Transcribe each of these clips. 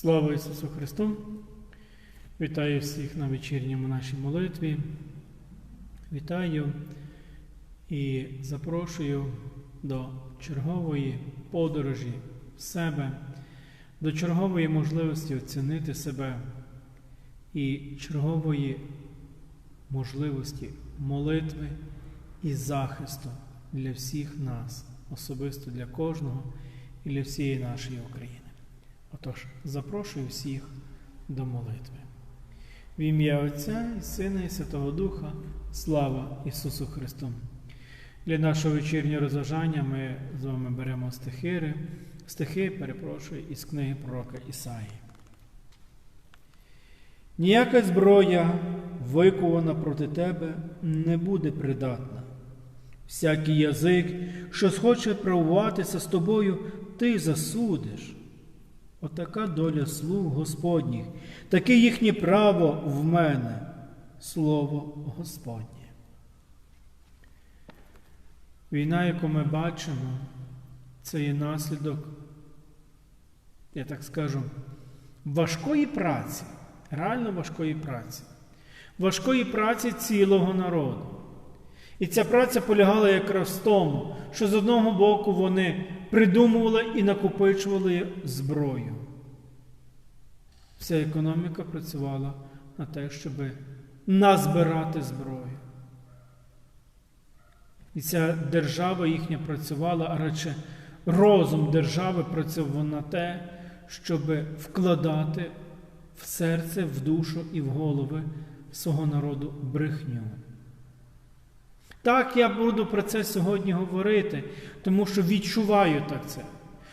Слава Ісусу Христу! Вітаю всіх на вечірньому нашій молитві. Вітаю і запрошую до чергової подорожі в себе, до чергової можливості оцінити себе і чергової можливості молитви і захисту для всіх нас, особисто для кожного і для всієї нашої України. Отож, запрошую всіх до молитви. В ім'я Отця і Сина, і Святого Духа, слава Ісусу Христу! Для нашого вечірнього розважання ми з вами беремо стихири, стихи, перепрошую, із книги пророка Ісаї. Ніяка зброя, викована проти тебе, не буде придатна. Всякий язик, що схоче правуватися з тобою, ти засудиш. Отака доля слуг Господніх, таке їхнє право в мене, слово Господнє. Війна, яку ми бачимо, це є наслідок, я так скажу, важкої праці, реально важкої праці, важкої праці цілого народу. І ця праця полягала якраз в тому, що з одного боку вони придумували і накопичували зброю. Вся економіка працювала на те, щоб назбирати зброю. І ця держава їхня працювала, а радше розум держави працював на те, щоб вкладати в серце, в душу і в голови свого народу брехню. Так, я буду про це сьогодні говорити, тому що відчуваю так це.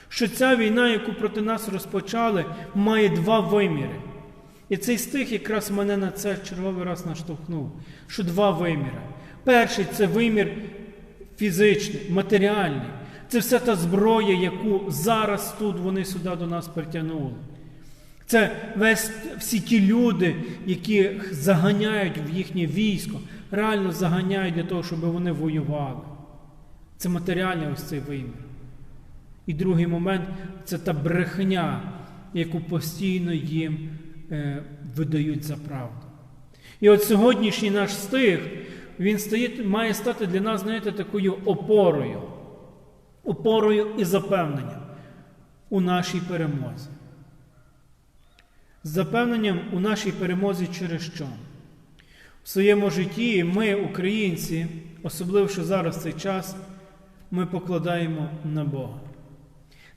Що ця війна, яку проти нас розпочали, має два виміри. І цей стих якраз мене на це черговий раз наштовхнув. Що два виміри. Перший це вимір фізичний, матеріальний. Це вся та зброя, яку зараз тут вони сюди до нас притягнули. Це весь всі ті люди, які заганяють в їхнє військо, реально заганяють для того, щоб вони воювали. Це матеріальний ось цей вимір. І другий момент це та брехня, яку постійно їм е, видають за правду. І от сьогоднішній наш стих, він стає, має стати для нас, знаєте, такою опорою, опорою і запевненням у нашій перемозі. Запевненням у нашій перемозі через що? В своєму житті ми, українці, особливо зараз цей час, ми покладаємо на Бога.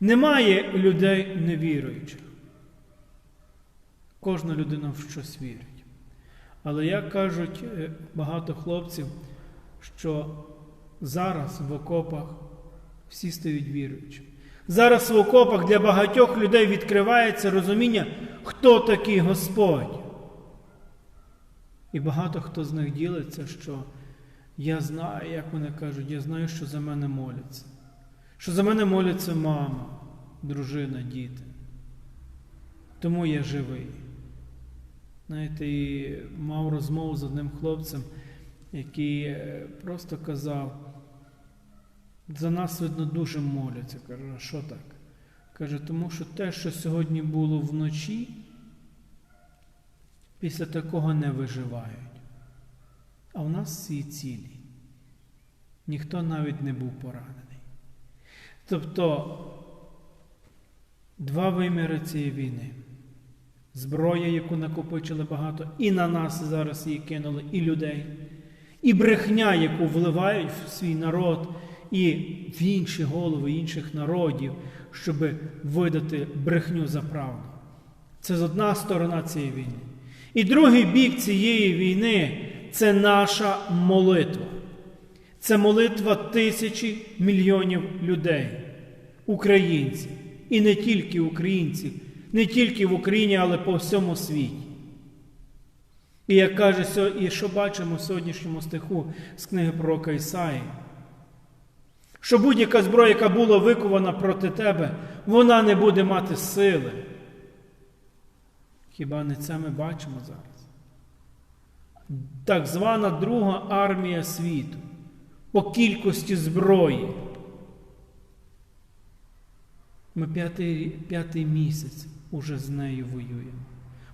Немає людей невіруючих. Кожна людина в щось вірить. Але як кажуть е, багато хлопців, що зараз в окопах всі стають віруючими. Зараз в окопах для багатьох людей відкривається розуміння, хто такий Господь. І багато хто з них ділиться, що я знаю, як вони кажуть, я знаю, що за мене моляться. Що за мене моляться мама, дружина, діти. Тому я живий. Знаєте, і мав розмову з одним хлопцем, який е, просто казав, за нас, видно, дуже моляться. Кажу, а що так? Каже, тому що те, що сьогодні було вночі, після такого не виживають. А в нас всі цілі. Ніхто навіть не був поранений. Тобто два виміри цієї війни. Зброя, яку накопичили багато, і на нас зараз її кинули, і людей, і брехня, яку вливають в свій народ, і в інші голови інших народів, щоб видати брехню за правду. Це з одна сторона цієї війни. І другий бік цієї війни це наша молитва. Це молитва тисячі мільйонів людей, українців. І не тільки українців, не тільки в Україні, але по всьому світі. І як каже, і що бачимо в сьогоднішньому стиху з книги пророка Ісаї, що будь-яка зброя, яка була викована проти тебе, вона не буде мати сили. Хіба не це ми бачимо зараз? Так звана Друга армія світу по кількості зброї. Ми п'ятий, п'ятий місяць уже з нею воюємо.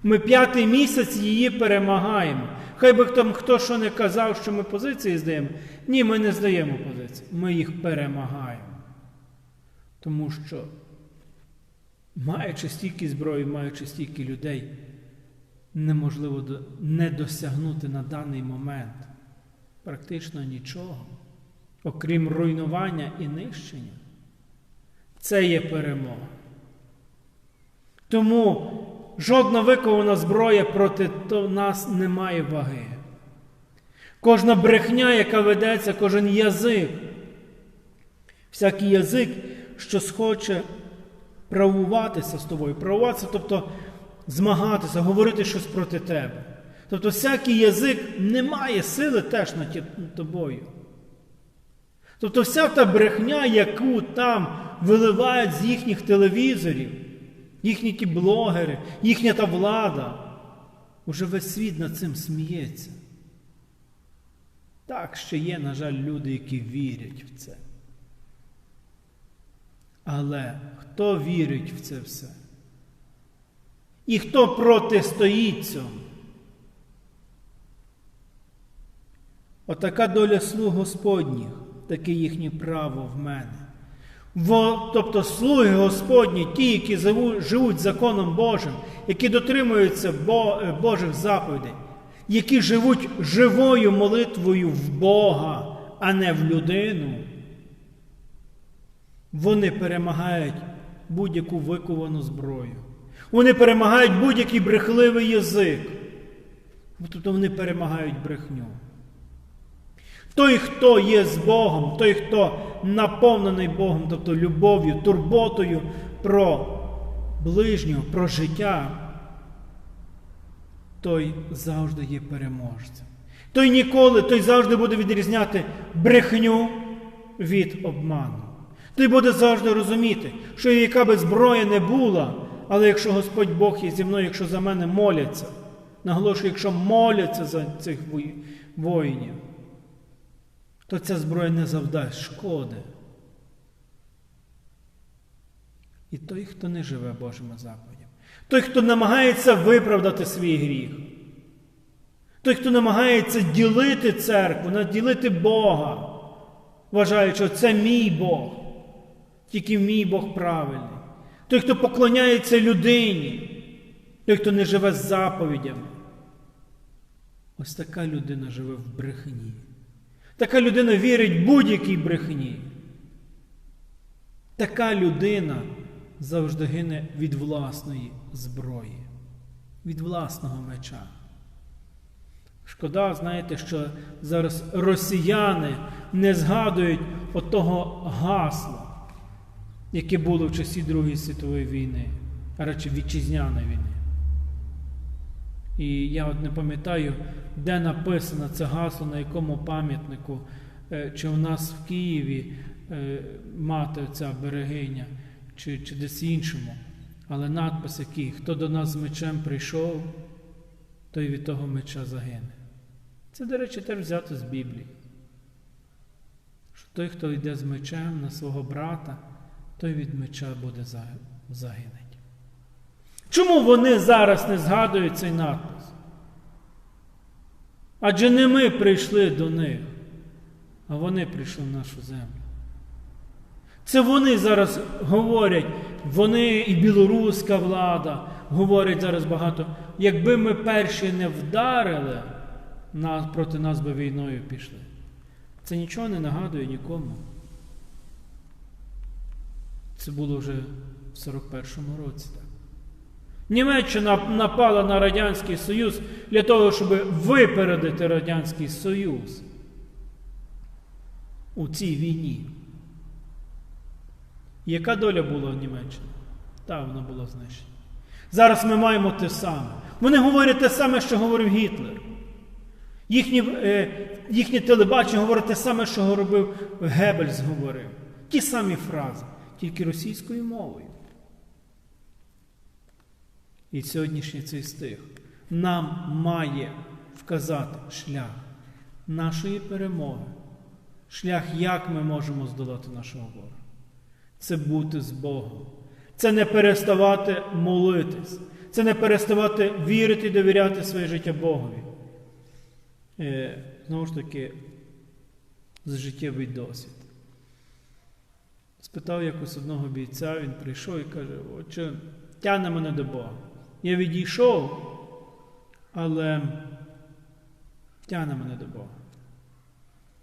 Ми п'ятий місяць її перемагаємо. Хай би там хто що не казав, що ми позиції здаємо. Ні, ми не здаємо позиції. Ми їх перемагаємо. Тому що, маючи стільки зброї, маючи стільки людей, неможливо не досягнути на даний момент практично нічого, окрім руйнування і нищення. Це є перемога. Тому жодна викована зброя проти нас не має ваги. Кожна брехня, яка ведеться, кожен язик, всякий язик, що схоче правуватися з тобою, правуватися, тобто змагатися, говорити щось проти тебе. Тобто, всякий язик не має сили теж над тобою. Тобто, вся та брехня, яку там виливають з їхніх телевізорів, їхні ті блогери, їхня та влада, уже весь світ над цим сміється. Так, ще є, на жаль, люди, які вірять в це. Але хто вірить в це все? І хто протистоїть цьому? Отака доля слуг Господніх, таке їхнє право в мене. Во, тобто слуги Господні, ті, які живуть законом Божим, які дотримуються Божих заповідей, які живуть живою молитвою в Бога, а не в людину, вони перемагають будь-яку виковану зброю. Вони перемагають будь-який брехливий язик. Тобто вони перемагають брехню. Той, хто є з Богом, той, хто наповнений Богом, тобто любов'ю, турботою про ближнього, про життя, той завжди є переможцем. Той ніколи, той завжди буде відрізняти брехню від обману. Той буде завжди розуміти, що яка би зброя не була, але якщо Господь Бог є зі мною, якщо за мене моляться, наголошую, якщо моляться за цих воїнів, то ця зброя не завдасть шкоди. І той, хто не живе Божими заповідями, той, хто намагається виправдати свій гріх, той, хто намагається ділити церкву, наділити Бога, вважаючи, що це мій Бог, тільки мій Бог правильний. Той, хто поклоняється людині, той, хто не живе з заповідями. Ось така людина живе в брехні. Така людина вірить будь-якій брехні. Така людина завжди гине від власної зброї, від власного меча. Шкода, знаєте, що зараз росіяни не згадують отого гасла, яке було в часі Другої світової війни, а радше вітчизняної війни. І я от не пам'ятаю, де написано це гасло, на якому пам'ятнику, е, чи у нас в Києві е, мати ця берегиня, чи, чи десь іншому. Але надпис який, хто до нас з мечем прийшов, той від того меча загине. Це, до речі, теж взято з Біблії. Що той, хто йде з мечем на свого брата, той від меча буде загинуть. Чому вони зараз не згадують цей надпис? Адже не ми прийшли до них, а вони прийшли в нашу землю. Це вони зараз говорять, вони і білоруська влада говорять зараз багато, якби ми перші не вдарили, проти нас би війною пішли. Це нічого не нагадує нікому. Це було вже в 41-му році. так. Німеччина напала на Радянський Союз для того, щоб випередити Радянський Союз у цій війні. Яка доля була в? Та вона була знищена. Зараз ми маємо те саме. Вони говорять те саме, що говорив Гітлер. Їхні, е, Їхнє телебачення говорить те саме, що робив Геббельс говорив. Ті самі фрази, тільки російською мовою. І сьогоднішній цей стих нам має вказати шлях нашої перемоги, шлях, як ми можемо здолати нашого ворога. Це бути з Богом, Це не переставати молитись, це не переставати вірити і довіряти своє життя Богові. Е, Знову ж таки, з життєвий досвід. Спитав якось одного бійця, він прийшов і каже: Отче, тягне мене до Бога. Я відійшов, але тягне мене до Бога.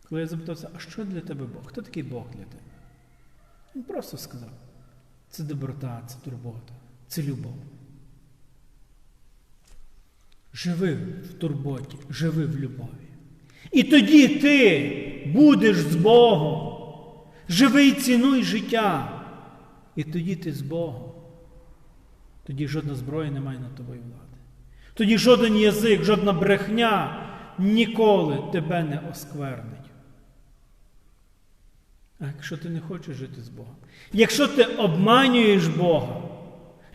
Коли я запитався, а що для тебе Бог? Хто такий Бог для тебе? Він просто сказав: це доброта, це турбота, це любов. Живи в турботі, живи в любові. І тоді ти будеш з Богом. Живи і цінуй життя. І тоді ти з Богом. Тоді жодна зброя не має над тобою влади. Тоді жоден язик, жодна брехня ніколи тебе не осквернить. А якщо ти не хочеш жити з Богом, якщо ти обманюєш Бога,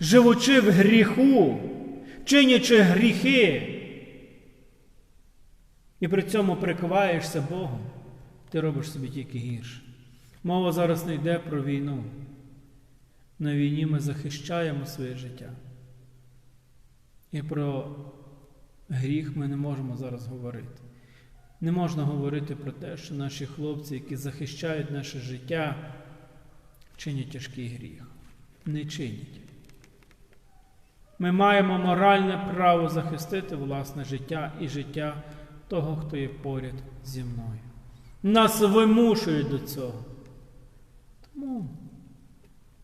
живучи в гріху, чинячи гріхи, і при цьому прикриваєшся Богом, ти робиш собі тільки гірше. Мова зараз не йде про війну. На війні ми захищаємо своє життя. І про гріх ми не можемо зараз говорити. Не можна говорити про те, що наші хлопці, які захищають наше життя, чинять тяжкий гріх. Не чинять. Ми маємо моральне право захистити власне життя і життя того, хто є поряд зі мною. Нас вимушують до цього. Тому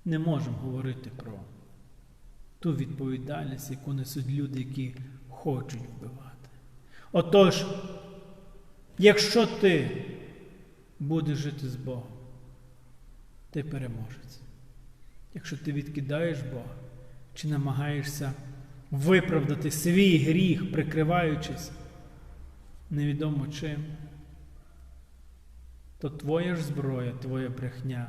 не можемо говорити про ту відповідальність, яку несуть люди, які хочуть вбивати. Отож, якщо ти будеш жити з Богом, ти переможець. Якщо ти відкидаєш Бога чи намагаєшся виправдати свій гріх, прикриваючись невідомо чим, то твоя ж зброя, твоя брехня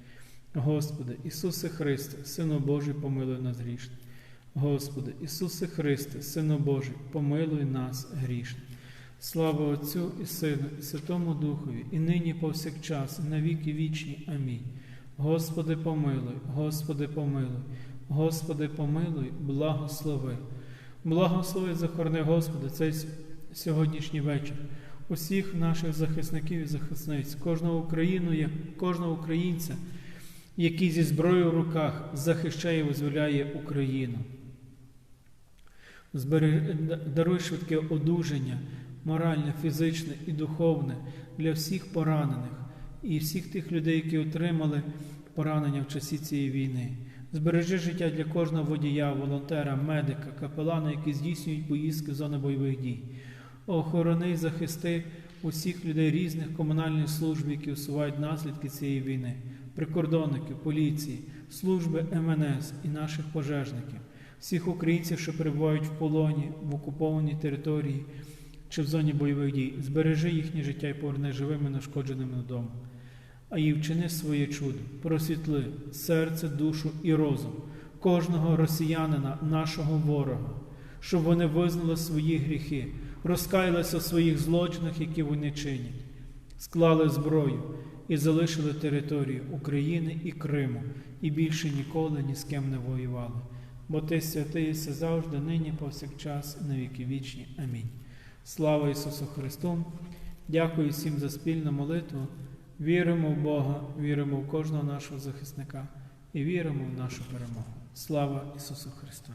Господи Ісусе Христе, Сину Божий, помилуй нас грішних. Господи Ісусе Христе, Сину Божий, помилуй нас грішних. Слава Отцю і Сину, і Святому Духові, і нині повсякчас, і на віки вічні. Амінь. Господи, помилуй, Господи, помилуй, Господи, помилуй, благослови. Благослови, захорони, Господи, цей сьогоднішній вечір. Усіх наших захисників і захисниць, кожного Україну, кожного українця, який зі зброєю в руках захищає і визволяє Україну. Даруй швидке одужання, моральне, фізичне і духовне для всіх поранених і всіх тих людей, які отримали поранення в часі цієї війни. Збережи життя для кожного водія, волонтера, медика, капелана, які здійснюють поїздки в зони бойових дій. Охорони захисти усіх людей різних комунальних служб, які усувають наслідки цієї війни, прикордонників, поліції, служби МНС і наших пожежників, всіх українців, що перебувають в полоні, в окупованій території чи в зоні бойових дій. Збережи їхнє життя і поверни живими, нашкодженими додому. А і вчини своє чудо, просвітли серце, душу і розум кожного росіянина, нашого ворога, щоб вони визнали свої гріхи, розкаялися в своїх злочинах, які вони чинять, склали зброю і залишили територію України і Криму, і більше ніколи ні з ким не воювали. Бо ти святий завжди, нині, повсякчас, на віки вічні. Амінь. Слава Ісусу Христу! Дякую всім за спільну молитву. Віримо в Бога, віримо в кожного нашого захисника і віримо в нашу перемогу. Слава Ісусу Христу!